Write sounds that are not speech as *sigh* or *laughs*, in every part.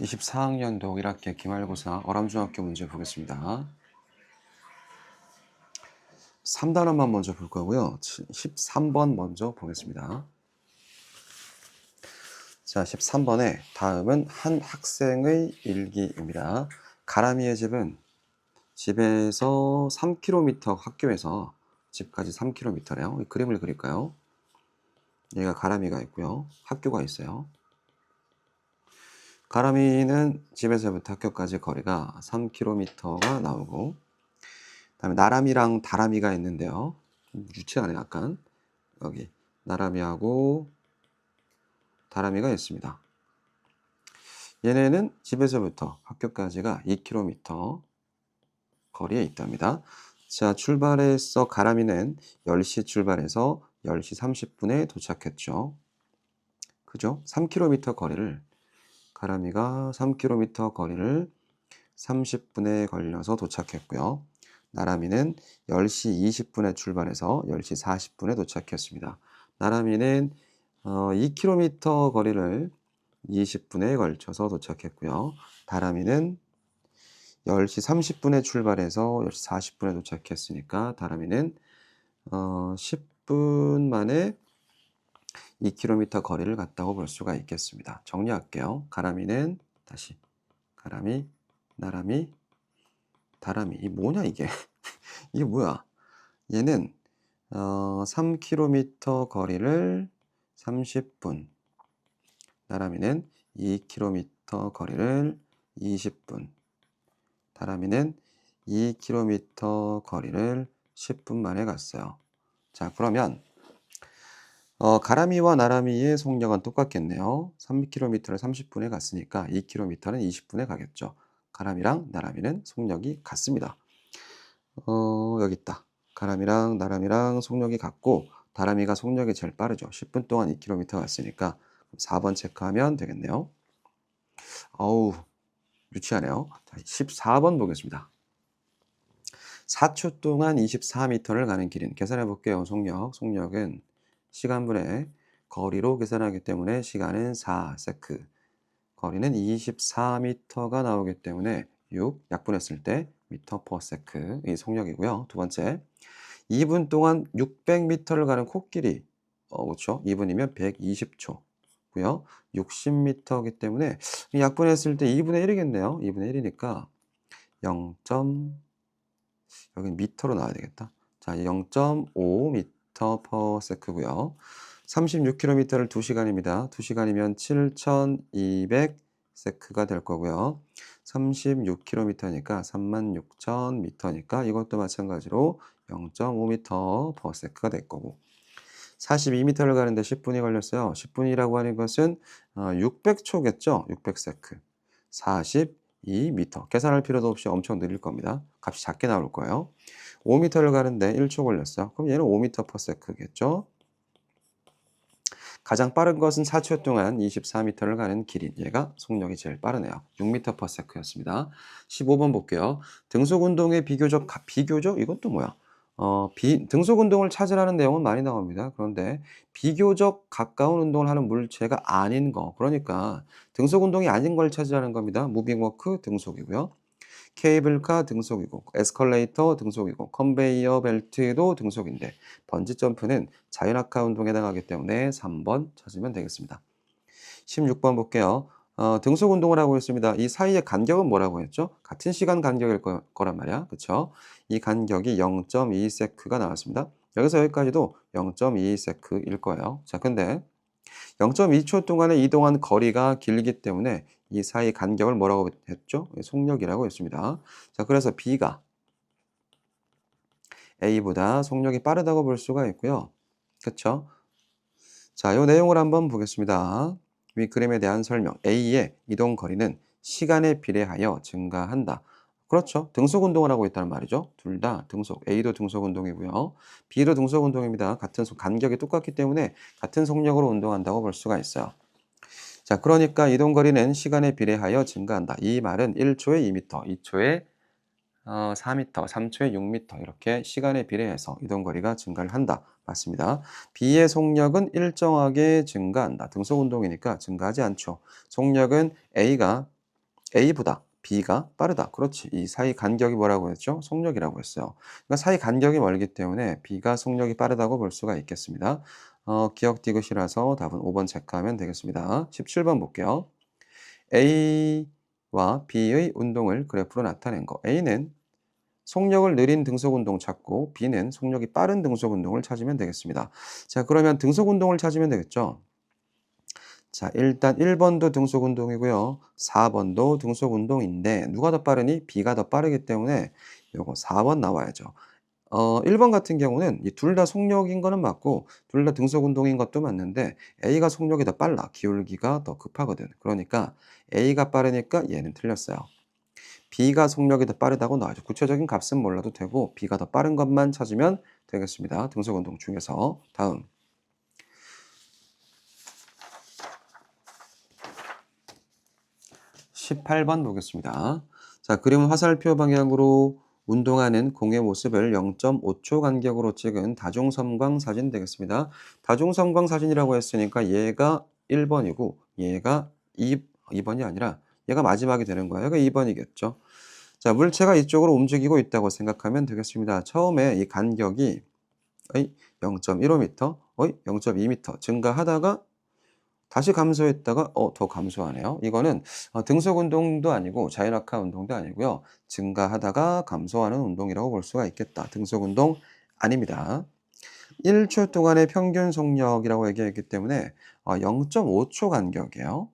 24학년도 1학기 기말고사 어람중학교 문제 보겠습니다. 3단원만 먼저 볼 거고요. 13번 먼저 보겠습니다. 자, 13번에 다음은 한 학생의 일기입니다. 가람이의 집은 집에서 3km 학교에서 집까지 3km래요. 그림을 그릴까요? 얘가 가람이가 있고요. 학교가 있어요. 가람이는 집에서부터 학교까지 거리가 3km가 나오고 그다음에 나람이랑 다람이가 있는데요. 유치하네 약간 여기 나람이하고 다람이가 있습니다. 얘네는 집에서부터 학교까지가 2km 거리에 있답니다. 자, 출발해서 가람이는 10시 출발해서 10시 30분에 도착했죠. 그죠? 3km 거리를 가람이가 3km 거리를 30분에 걸려서 도착했고요. 나람이는 10시 20분에 출발해서 10시 40분에 도착했습니다. 나람이는 어, 2km 거리를 20분에 걸쳐서 도착했고요. 다람이는 10시 30분에 출발해서 10시 40분에 도착했으니까 다람이는 어, 10분 만에 2km 거리를 갔다고 볼 수가 있겠습니다. 정리할게요. 가람이는 다시 가람이, 나람이, 다람이 이 뭐냐 이게 *laughs* 이게 뭐야? 얘는 어, 3km 거리를 30분 나람이는 2km 거리를 20분 다람이는 2km 거리를 10분 만에 갔어요. 자 그러면 어, 가람이와 나람이의 속력은 똑같겠네요. 3km를 30분에 갔으니까 2km는 20분에 가겠죠. 가람이랑 나람이는 속력이 같습니다. 어, 여기 있다. 가람이랑 나람이랑 속력이 같고 다람이가 속력이 제일 빠르죠. 10분 동안 2km 갔으니까 4번 체크하면 되겠네요. 어우, 유치하네요. 자, 14번 보겠습니다. 4초 동안 24m를 가는 길인 계산해 볼게요. 속력. 속력은 시간분의 거리로 계산하기 때문에 시간은 4세크. 거리는 24m가 나오기 때문에 6 약분했을 때 미터 퍼 세크 이 속력이고요. 두 번째 2분 동안 600m를 가는 코끼리 어, 그렇죠. 2분이면 120초고요. 60m이기 때문에 약분했을 때 2분의 1이겠네요. 2분의 1이니까 0. 여기 미터로 나와야 되겠다. 자, 0.5 세크고요. 36km를 2시간입니다. 2시간이면 7,200 세크가 될 거고요. 36km니까 36,000m니까 이것도 마찬가지로 0.5m per sec가 될 거고 42m를 가는데 10분이 걸렸어요. 10분이라고 하는 것은 600초겠죠? 600세크. 42m. 계산할 필요도 없이 엄청 느릴 겁니다. 값이 작게 나올 거예요. 5m를 가는데 1초 걸렸어. 그럼 얘는 5m per sec겠죠? 가장 빠른 것은 4초 동안 24m를 가는 길인 얘가 속력이 제일 빠르네요. 6m per sec였습니다. 15번 볼게요. 등속 운동의 비교적 가, 비교적 또 뭐야? 어, 비, 등속 운동을 찾으라는 내용은 많이 나옵니다. 그런데 비교적 가까운 운동을 하는 물체가 아닌 거. 그러니까 등속 운동이 아닌 걸 찾으라는 겁니다. 무빙워크 등속이고요. 케이블카 등속이고 에스컬레이터 등속이고 컨베이어 벨트도 등속인데 번지 점프는 자연학화 운동에 해당하기 때문에 3번 찾으면 되겠습니다. 16번 볼게요. 어, 등속 운동을 하고 있습니다. 이 사이의 간격은 뭐라고 했죠? 같은 시간 간격일 거, 란 말이야. 그쵸? 이 간격이 0.2세크가 나왔습니다. 여기서 여기까지도 0.2세크일 거예요. 자, 근데 0.2초 동안에 이동한 거리가 길기 때문에 이 사이 간격을 뭐라고 했죠? 속력이라고 했습니다. 자, 그래서 B가 A보다 속력이 빠르다고 볼 수가 있고요. 그쵸? 자, 이 내용을 한번 보겠습니다. 위 그림에 대한 설명. A의 이동 거리는 시간에 비례하여 증가한다. 그렇죠. 등속 운동을 하고 있다는 말이죠. 둘 다 등속. A도 등속 운동이고요. B도 등속 운동입니다. 같은 속, 간격이 똑같기 때문에 같은 속력으로 운동한다고 볼 수가 있어요. 자, 그러니까 이동 거리는 시간에 비례하여 증가한다. 이 말은 1초에 2m, 2초에 어, 4m, 3초에 6m 이렇게 시간에 비례해서 이동 거리가 증가를 한다. 맞습니다. B의 속력은 일정하게 증가한다. 등속 운동이니까 증가하지 않죠. 속력은 A가 A보다 B가 빠르다. 그렇지. 이 사이 간격이 뭐라고 했죠? 속력이라고 했어요. 그러니까 사이 간격이 멀기 때문에 B가 속력이 빠르다고 볼 수가 있겠습니다. 어, 기억 디귿이라서 답은 5번 체크하면 되겠습니다. 17번 볼게요. A와 B의 운동을 그래프로 나타낸 거. A는 속력을 느린 등속 운동 찾고 B는 속력이 빠른 등속 운동을 찾으면 되겠습니다. 자, 그러면 등속 운동을 찾으면 되겠죠? 자, 일단 1번도 등속 운동이고요. 4번도 등속 운동인데 누가 더 빠르니? B가 더 빠르기 때문에 요거 4번 나와야죠. 어, 1번 같은 경우는 둘 다 속력인 거는 맞고 둘 다 등속 운동인 것도 맞는데 A가 속력이 더 빨라. 기울기가 더 급하거든. 그러니까 A가 빠르니까 얘는 틀렸어요. B가 속력이 더 빠르다고 나와죠. 구체적인 값은 몰라도 되고 B가 더 빠른 것만 찾으면 되겠습니다. 등속 운동 중에서 다음 18번 보겠습니다. 자, 그림은 화살표 방향으로 운동하는 공의 모습을 0.5초 간격으로 찍은 다중섬광 사진 되겠습니다. 다중섬광 사진이라고 했으니까 얘가 1번이고 얘가 2, 2번이 아니라 얘가 마지막이 되는 거예요. 얘가 2번이겠죠. 자, 물체가 이쪽으로 움직이고 있다고 생각하면 되겠습니다. 처음에 이 간격이 0.15m, 0.2m 증가하다가 다시 감소했다가 어, 더 감소하네요. 이거는 어, 등속 운동도 아니고 자연학화 운동도 아니고요. 증가하다가 감소하는 운동이라고 볼 수가 있겠다. 등속 운동 아닙니다. 1초 동안의 평균 속력이라고 얘기했기 때문에 어, 0.5초 간격이에요.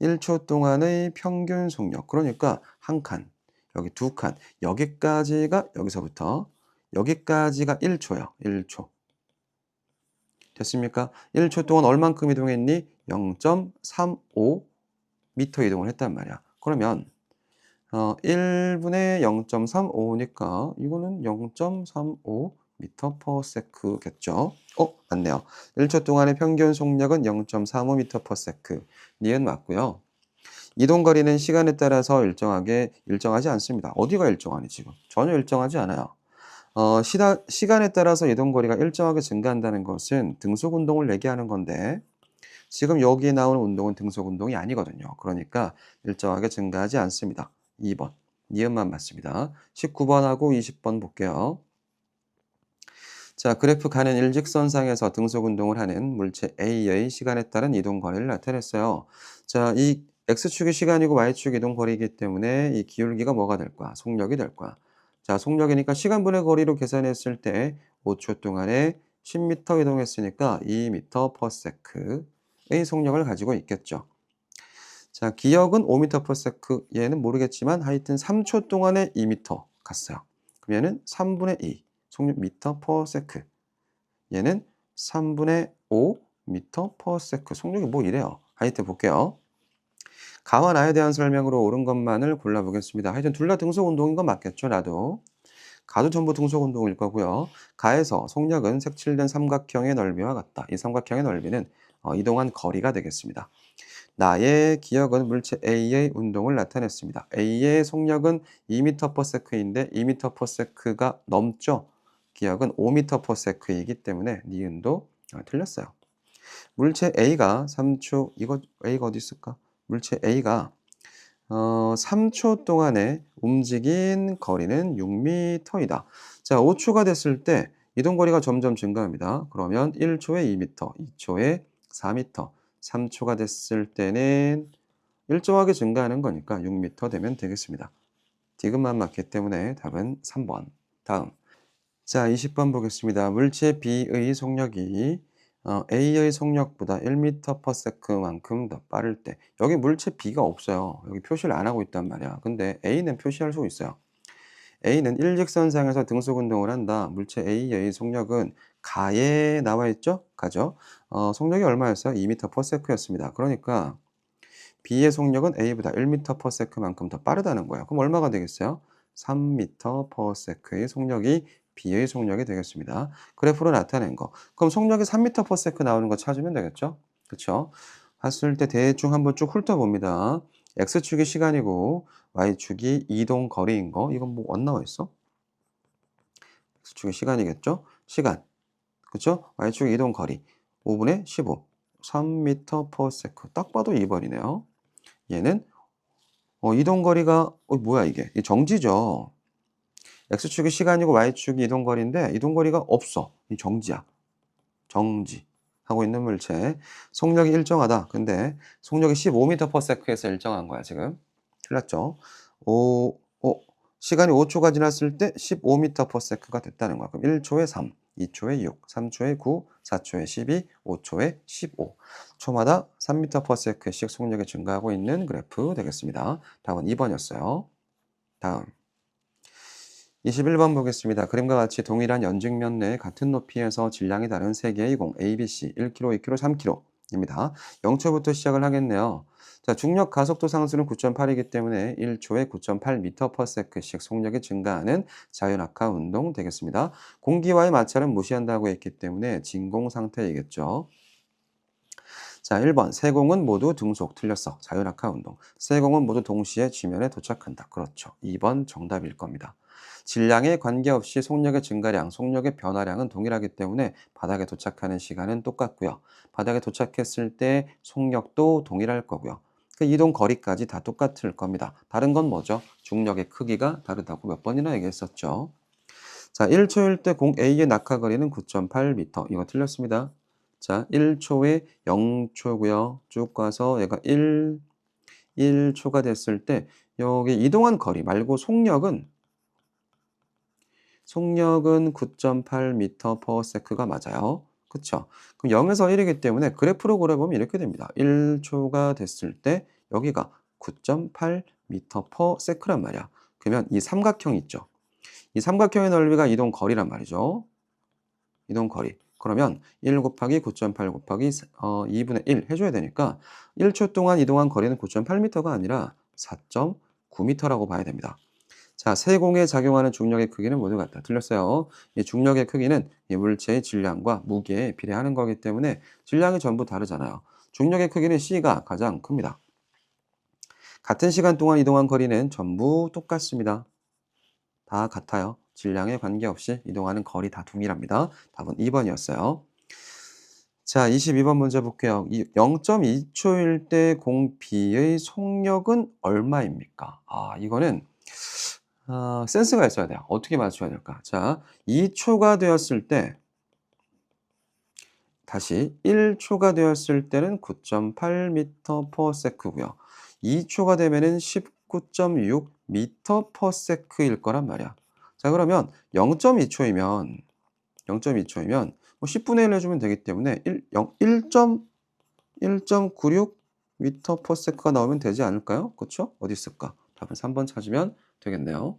1초 동안의 평균 속력. 그러니까 한 칸, 여기 두 칸, 여기까지가 여기서부터 여기까지가 1초요. 1초. 됐습니까? 1초 동안 얼만큼 이동했니? 0.35m 이동을 했단 말이야. 그러면 어, 1분의 0.35니까 이거는 0.35 m per sec겠죠? 어, 맞네요. 1초 동안의 평균 속력은 0.35 m per sec. 니은 맞고요. 이동 거리는 시간에 따라서 일정하게 일정하지 않습니다. 어디가 일정하니 지금? 전혀 일정하지 않아요. 어, 시다, 시간에 따라서 이동 거리가 일정하게 증가한다는 것은 등속 운동을 얘기하는 건데 지금 여기에 나오는 운동은 등속 운동이 아니거든요. 그러니까 일정하게 증가하지 않습니다. 2번. 니은만 맞습니다. 19번하고 20번 볼게요. 자, 그래프 가는 일직선상에서 등속 운동을 하는 물체 A의 시간에 따른 이동 거리를 나타냈어요. 자, 이 X축이 시간이고 Y축이 이동 거리이기 때문에 이 기울기가 뭐가 될 거야? 속력이 될 거야. 자, 속력이니까 시간분의 거리로 계산했을 때 5초 동안에 10m 이동했으니까 2m per sec의 속력을 가지고 있겠죠. 자, 기억은 5m per sec. 얘는 모르겠지만 하여튼 3초 동안에 2m 갔어요. 그러면은 3분의 2 속력 m per sec. 얘는 3분의 5 m per sec. 속력이 뭐 이래요. 하여튼 볼게요. 가와 나에 대한 설명으로 옳은 것만을 골라보겠습니다. 하여튼 둘 다 등속 운동인 건 맞겠죠, 나도. 가도 전부 등속 운동일 거고요. 가에서 속력은 색칠된 삼각형의 넓이와 같다. 이 삼각형의 넓이는 어, 이동한 거리가 되겠습니다. 나의 기억은 물체 A의 운동을 나타냈습니다. A의 속력은 2m per sec인데 2m per sec가 넘죠. 기억은 5m per sec이기 때문에 니은도 아, 틀렸어요. 물체 A가 3초 이거 A가 어디 있을까? 물체 A가 어, 3초 동안에 움직인 거리는 6m이다. 자, 5초가 됐을 때 이동 거리가 점점 증가합니다. 그러면 1초에 2m, 2초에 4m, 3초가 됐을 때는 일정하게 증가하는 거니까 6m 되면 되겠습니다. 디귿만 맞기 때문에 답은 3번. 다음. 자, 20번 보겠습니다. 물체 B의 속력이 어, A의 속력보다 1m/s만큼 더 빠를 때 여기 물체 B가 없어요. 여기 표시를 안 하고 있단 말이야. 근데 A는 표시할 수 있어요. A는 일직선상에서 등속 운동을 한다. 물체 A의 속력은 가에 나와 있죠? 가죠? 어, 속력이 얼마였어요? 2m/s였습니다. 그러니까 B의 속력은 A보다 1m/s만큼 더 빠르다는 거예요. 그럼 얼마가 되겠어요? 3m/s의 속력이 B의 속력이 되겠습니다. 그래프로 나타낸 거. 그럼 속력이 3m per sec 나오는 거 찾으면 되겠죠? 그쵸? 봤을 때 대충 한번 쭉 훑어봅니다. X축이 시간이고 Y축이 이동 거리인 거. 이건 뭐 안 나와 있어? X축이 시간이겠죠? 시간. 그쵸? Y축 이동 거리. 5분의 15. 3m per sec. 딱 봐도 2번이네요. 얘는 어, 이동 거리가, 어, 뭐야 이게? 이 정지죠. X축이 시간이고 Y축이 이동거리인데 이동거리가 없어. 이 정지야. 정지. 하고 있는 물체. 속력이 일정하다. 근데 속력이 15m/s에서 일정한 거야, 지금. 틀렸죠? 오, 오, 시간이 5초가 지났을 때 15m/s가 됐다는 거야. 그럼 1초에 3, 2초에 6, 3초에 9, 4초에 12, 5초에 15. 초마다 3m/s씩 속력이 증가하고 있는 그래프 되겠습니다. 답은 2번이었어요. 다음. 21번 보겠습니다. 그림과 같이 동일한 연직면 내 같은 높이에서 질량이 다른 세 개의 공 A, B, C 1kg, 2kg, 3kg입니다. 0초부터 시작을 하겠네요. 자, 중력 가속도 상수는 9.8이기 때문에 1초에 9.8m/s씩 속력이 증가하는 자유낙하 운동 되겠습니다. 공기와의 마찰은 무시한다고 했기 때문에 진공 상태이겠죠. 자, 1번. 세 공은 모두 등속. 틀렸어. 자유낙하 운동. 세 공은 모두 동시에 지면에 도착한다. 그렇죠. 2번 정답일 겁니다. 질량에 관계없이 속력의 증가량, 속력의 변화량은 동일하기 때문에 바닥에 도착하는 시간은 똑같고요. 바닥에 도착했을 때 속력도 동일할 거고요. 그 이동 거리까지 다 똑같을 겁니다. 다른 건 뭐죠? 중력의 크기가 다르다고 몇 번이나 얘기했었죠. 자, 1초일 때 공 A의 낙하 거리는 9.8m. 이거 틀렸습니다. 자, 1초에 0초고요. 쭉 가서 얘가 1, 1초가 됐을 때 여기 이동한 거리 말고 속력은 속력은 9.8m/s가 맞아요. 그쵸? 그럼 0에서 1이기 때문에 그래프로 그려보면 이렇게 됩니다. 1초가 됐을 때 여기가 9.8m/s란 말이야. 그러면 이 삼각형 있죠? 이 삼각형의 넓이가 이동 거리란 말이죠. 이동 거리. 그러면 1 곱하기 9.8 곱하기 어, 2분의 1 해줘야 되니까 1초 동안 이동한 거리는 9.8m가 아니라 4.9m라고 봐야 됩니다. 자, 세공에 작용하는 중력의 크기는 모두 같다. 틀렸어요. 이 중력의 크기는 이 물체의 질량과 무게에 비례하는 거기 때문에 질량이 전부 다르잖아요. 중력의 크기는 C가 가장 큽니다. 같은 시간 동안 이동한 거리는 전부 똑같습니다. 다 같아요. 질량에 관계없이 이동하는 거리 다 동일합니다. 답은 2번이었어요. 자, 22번 문제 볼게요. 0.2초일 때 공 B의 속력은 얼마입니까? 아, 이거는 어, 센스가 있어야 돼요. 어떻게 맞춰야 될까? 자, 2초가 되었을 때 다시 1초가 되었을 때는 9.8m/s고요. 2초가 되면은 19.6m/s일 거란 말이야. 자, 그러면 0.2초이면 0.2초이면 뭐 10분의 1 해주면 되기 때문에 1, 0, 1.96m/s가 나오면 되지 않을까요? 그렇죠? 어디 있을까? 답은 3번 찾으면 되겠네요.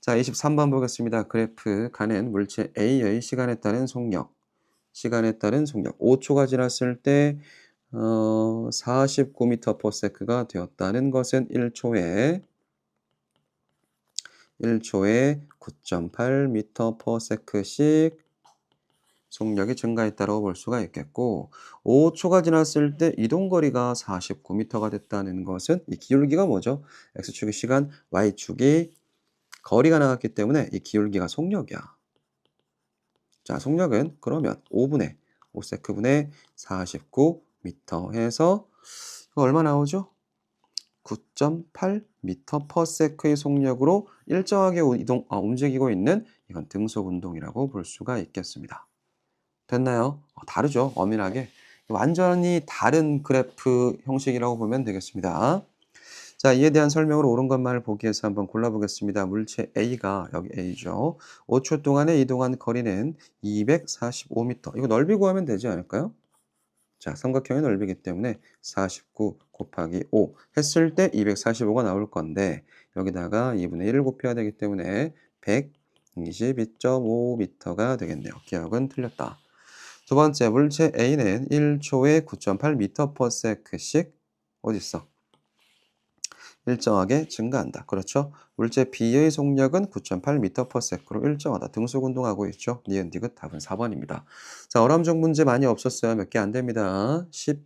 자, 23번 보겠습니다. 그래프 가는 물체 A의 시간에 따른 속력. 시간에 따른 속력. 5초가 지났을 때 어, 49m/s가 되었다는 것은 1초에 1초에 9.8m/s씩 속력이 증가했다고 볼 수가 있겠고 5초가 지났을 때 이동거리가 49m가 됐다는 것은 이 기울기가 뭐죠? X축이 시간, Y축이 거리가 나갔기 때문에 이 기울기가 속력이야. 자, 속력은 그러면 5분의 5세크분의 49m 해서 이거 얼마 나오죠? 9.8m/s의 속력으로 일정하게 이동, 아, 움직이고 있는 이건 등속 운동이라고 볼 수가 있겠습니다. 됐나요? 어, 다르죠. 엄밀하게. 완전히 다른 그래프 형식이라고 보면 되겠습니다. 자, 이에 대한 설명으로 옳은 것만을 보기 위해서 한번 골라보겠습니다. 물체 A가 여기 A죠. 5초 동안에 이동한 거리는 245m. 이거 넓이 구하면 되지 않을까요? 자, 삼각형의 넓이기 때문에 49 곱하기 5 했을 때 245가 나올 건데 여기다가 2분의 1을 곱해야 되기 때문에 122.5m가 되겠네요. 기억은 틀렸다. 두 번째, 물체 A는 1초에 9.8m/s씩 어디 있어? 일정하게 증가한다. 그렇죠? 물체 B의 속력은 9.8m/s로 일정하다. 등속 운동하고 있죠. 니은 디귿 답은 4번입니다. 자, 어람종 문제 많이 없었어요. 몇 개 안 됩니다. 10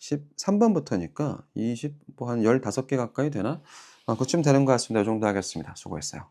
13번부터니까 20, 뭐 한 15개 가까이 되나? 아, 그쯤 되는 것 같습니다. 이 정도 하겠습니다. 수고했어요.